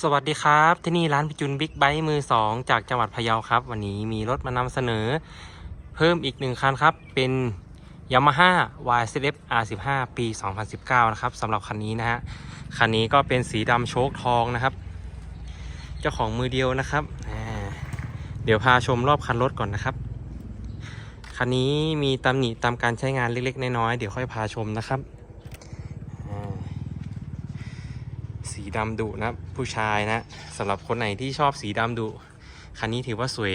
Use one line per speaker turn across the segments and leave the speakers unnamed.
สวัสดีครับ ที่นี่ร้านพิจุนบิ๊กไบค์มือ 2 จากจังหวัดพะเยาครับ วันนี้มีรถมานำเสนอ เพิ่มอีกหนึ่งคันครับ เป็น Yamaha YZF R15 ปี 2019 นะครับสำหรับคันนี้นะฮะ คันนี้ก็เป็นสีดำโชคทองนะครับ เจ้าของมือเดียวนะครับ เดี๋ยวพาชมรอบคันรถก่อนนะครับ คันนี้มีตำหนิตามการใช้งานเล็กๆ น้อยๆ เดี๋ยวค่อยพาชมนะครับอ่า สีดำดุนะผู้ชายนะสำหรับคนไหนที่ชอบสีดำดุคันนี้ถือว่าสวย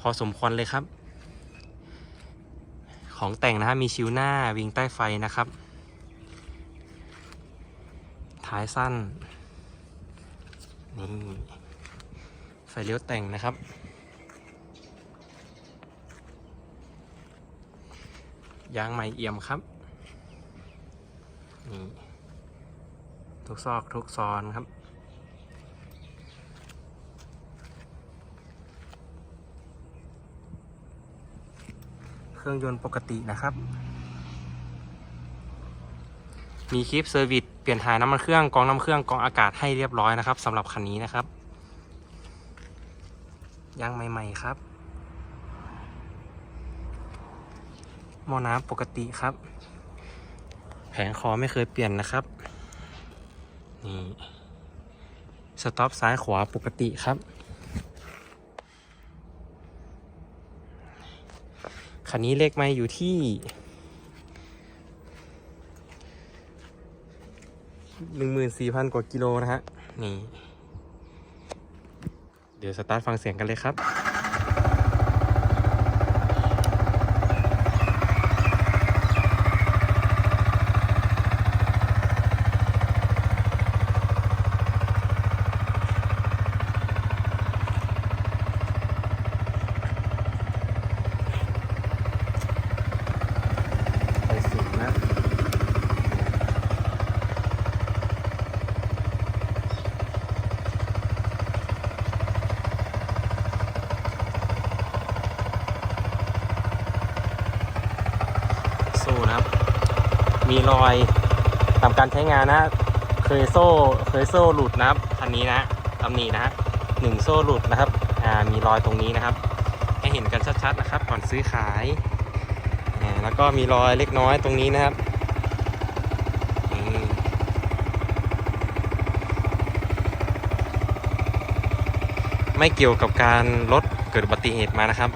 พอสมควรเลยครับ ของแต่งนะฮะมีชิวหน้าวิงใต้ไฟนะครับ ท้ายสั้นนี่ไฟเลี้ยวแต่งนะครับยางใหม่เอี่ยมครับนี่ ทุกซอกทุกซอนครับ เครื่องยนต์ปกตินะครับ มีคลิปเซอร์วิสเปลี่ยนถ่ายน้ำมันเครื่องกองน้ำเครื่องกองอากาศให้เรียบร้อยนะครับสำหรับคันนี้นะครับยางใหม่ ๆ ครับหม้อน้ำปกติครับ แผงคอไม่เคยเปลี่ยนนะครับ นี่สต็อปซ้ายขวาปกติครับ คันนี้เลขไม่อยู่ที่หนึ่งหมื่นสี่พันกว่ากิโลนะฮะ นี่ เดี๋ยวสตาร์ทฟังเสียงกันเลยครับ ไปสูงนะ สู้นะครับ มีรอยตามการใช้งานนะ เคยโซ่เคยโซ่หลุดนะครับคันนี้นะตำหนินะหนึ่งโซ่หลุดนะครับอ่ามีรอยตรงนี้นะครับ ให้เห็นกันชัดๆนะครับ ก่อนซื้อขายอ่าแล้วก็มีรอยเล็กน้อยตรงนี้นะครับไม่เกี่ยวกับการรถเกิดอุบัติเหตุมานะครับ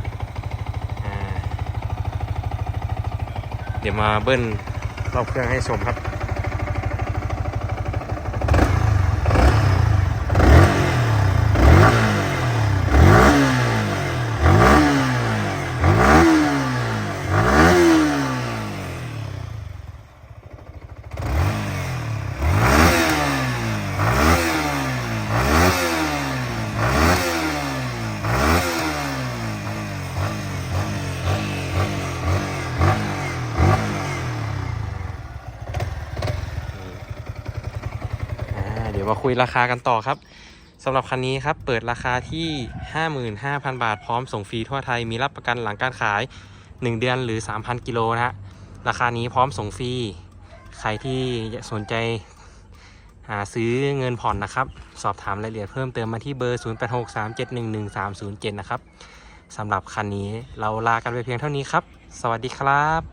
เดี๋ยวมาเบิ้ล รอบเครื่องให้ชมครับ ดี๋ยวมาคุยราคากันต่อครับสำหรับคันนี้ครับเปิดราคาที่ 55,000 บาท พร้อมส่งฟรีทั่วไทยมีรับประกันหลังการขาย 1 เดือนหรือ 3,000 กิโลนะฮะราคานี้พร้อมส่งฟรีใครที่สนใจหาซื้อเงินผ่อนนะครับ สอบถามรายละเอียดเพิ่มเติมมาที่เบอร์ 0863711307 นะครับสำหรับคันนี้เราลากันไปเพียงเท่านี้ครับ สวัสดีครับ